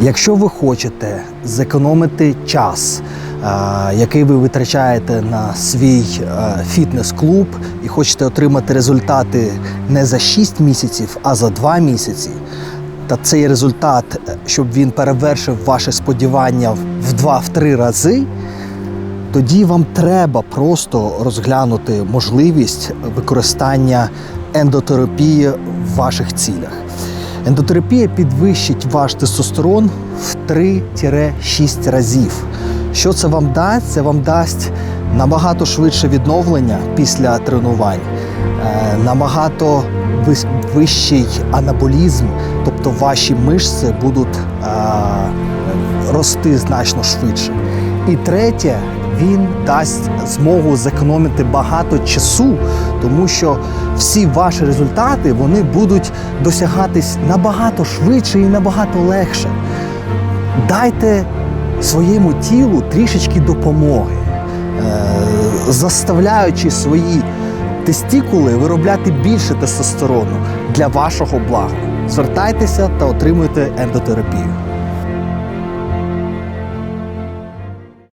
Якщо ви хочете зекономити час, е, який ви витрачаєте на свій е, фітнес-клуб, і хочете отримати результати не за 6 місяців, а за 2 місяці, та цей результат, е, щоб він перевершив ваші сподівання в 2-3 рази, тоді вам треба просто розглянути можливість використання ендотерапії в ваших цілях. Ендотерапія підвищить ваш тестостерон в 3-6 разів. Що це вам дасть? Це вам дасть набагато швидше відновлення після тренувань, е, набагато вищий анаболізм, тобто ваші мишці будуть е, рости значно швидше. І третє, він дасть змогу зекономити багато часу, тому що всі ваші результати вони будуть досягатись набагато швидше і набагато легше. Дайте своєму тілу трішечки допомоги, е, заставляючи свої тестікули виробляти більше тестостерону для вашого блага. Звертайтеся та отримуйте ендотерапію.